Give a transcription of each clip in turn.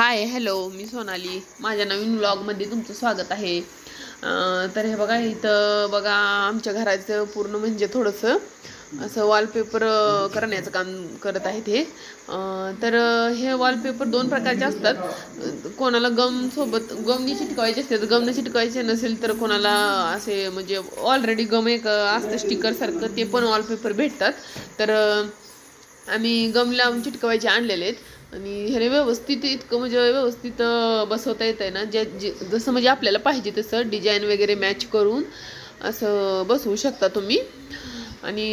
Hi hello मी सोनाली. माझ्या नवीन व्लॉगमध्ये तुमचं स्वागत आहे. तर हे बघा इथं बघा आमच्या घराचं पूर्ण म्हणजे थोडंसं असं वॉलपेपर करण्याचं काम करत आहेत हे. तर हे वॉलपेपर दोन प्रकारचे असतात. कोणाला गम सोबत गमनी चिटकवायचे असते तर गमने चिटकवायचे नसेल तर कोणाला असे म्हणजे ऑलरेडी गम एक असतं स्टिकर सारखं ते पण वॉलपेपर भेटतात. तर आम्ही गम लावून चिटकवायचे आणलेले आहेत. आणि ह्याने व्यवस्थित इतकं म्हणजे व्यवस्थित बसवता येत आहे ना. जे जे जसं म्हणजे आपल्याला पाहिजे तसं डिझाईन वगैरे मॅच करून असं बसवू शकता तुम्ही. आणि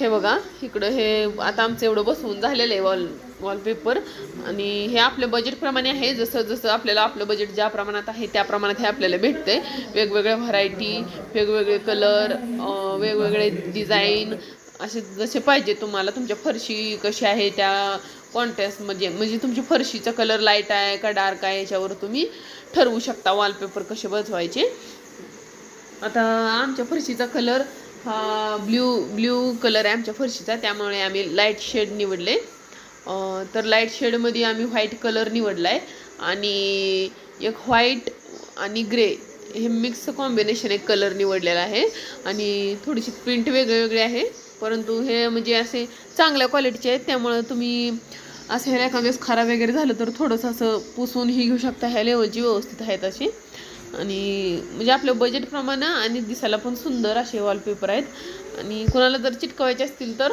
हे बघा इकडं हे आता आमचं एवढं बसवून झालेलं आहे वॉल वॉलपेपर. आणि हे आपल्या बजेटप्रमाणे आहे. जसं जसं आपल्याला आपलं बजेट ज्या प्रमाणात आहे त्या प्रमाणात हे आपल्याला भेटतं आहे वेगवेगळ्या व्हरायटी वेगवेगळे कलर वेगवेगळे डिझाईन असे जसे पाहिजे तुम्हाला. तुमच्या फरशी कशी आहे त्या कॉन्ट्रास्ट म्हणजे म्हणजे तुमची फरशीचा कलर लाइट आहे का डार्क आहे याच्यावर तुम्ही ठरवू शकता वॉलपेपर कसे बसवायचे. आता आमच्या फरशीचा कलर हा ब्ल्यू ब्ल्यू कलर आहे आमच्या फरशीचा त्यामुळे आम्ही लाइट शेड निवडले. तर लाइट शेडमध्ये आम्ही व्हाईट कलर निवडला आहे आणि एक व्हाईट आणि ग्रे हे मिक्स कॉम्बिनेशन एक कलर निवडलेला आहे. आणि थोडीशी प्रिंट वेगळे वेगळे आहे. परंतु हे म्हणजे असे चांगल्या क्वालिटीचे आहेत त्यामुळं तुम्ही असं ह्याला एखाद्या वेळेस खराब वगैरे झालं तर थोडंसं असं पुसून ही घेऊ शकता ह्या लेवलची व्यवस्थित आहेत अशी. आणि म्हणजे आपल्या बजेटप्रमाणे आणि दिसायला पण सुंदर असे वॉलपेपर आहेत. आणि कोणाला जर चिटकवायचे असतील तर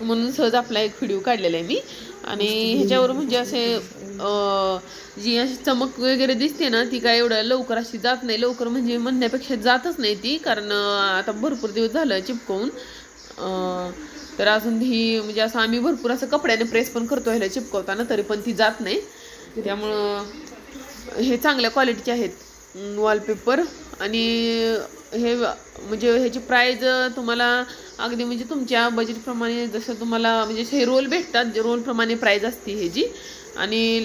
म्हणून सहज आपला एक व्हिडिओ काढलेला आहे मी. आणि ह्याच्यावर म्हणजे असे जी अशी चमक वगैरे दिसते ना ती काय एवढं लवकर अशी जात नाही. लवकर म्हणजे म्हणण्यापेक्षा जातच नाही ती कारण आता भरपूर दिवस झालं चिपकवून. तर अजून ही म्हणजे असं आम्ही भरपूर असं कपड्याने प्रेस पण करतो ह्याला चिपकवताना तरी पण ती जात नाही. त्यामुळं हे चांगल्या क्वालिटीचे आहेत वॉलपेपर आणि हे म्हणजे ह्याची प्राईज तुम्हाला अगदी म्हणजे तुमच्या बजेटप्रमाणे जसं तुम्हाला म्हणजे हे रोल भेटतात रोलप्रमाणे प्राईज असते ह्याची. आणि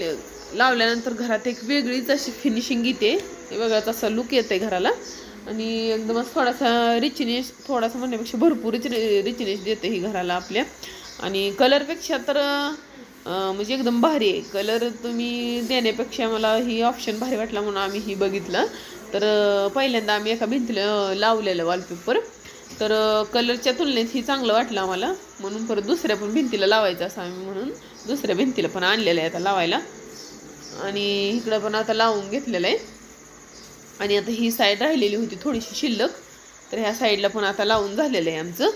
लावल्यानंतर घरात एक वेगळीच अशी फिनिशिंग येते. वेगळाच असा लुक येते घराला. आणि एकदमच थोडासा रिचनेस थोडासा म्हणण्यापेक्षा भरपूर रिच रिचनेस देते ही घराला आपल्या. आणि कलरपेक्षा तर म्हणजे एकदम भारी आहे. कलर तुम्ही देण्यापेक्षा मला ही ऑप्शन भारी वाटला म्हणून आम्ही ही बघितलं. तर पहिल्यांदा आम्ही एका भिंतीला लावलेलं वॉलपेपर तर कलरच्या तुलनेत ही चांगलं वाटलं आम्हाला. म्हणून परत दुसऱ्या पण भिंतीला लावायचं असं आम्ही म्हणून दुसऱ्या भिंतीला पण आणलेलं आहे आता लावायला. आणि इकडं पण आता लावून घेतलेलं आहे. आणि आता ही साईड राहिलेली होती थोडीशी शिल्लक. तर ह्या साईडला पण आता लावून झालेलं आहे आमचं.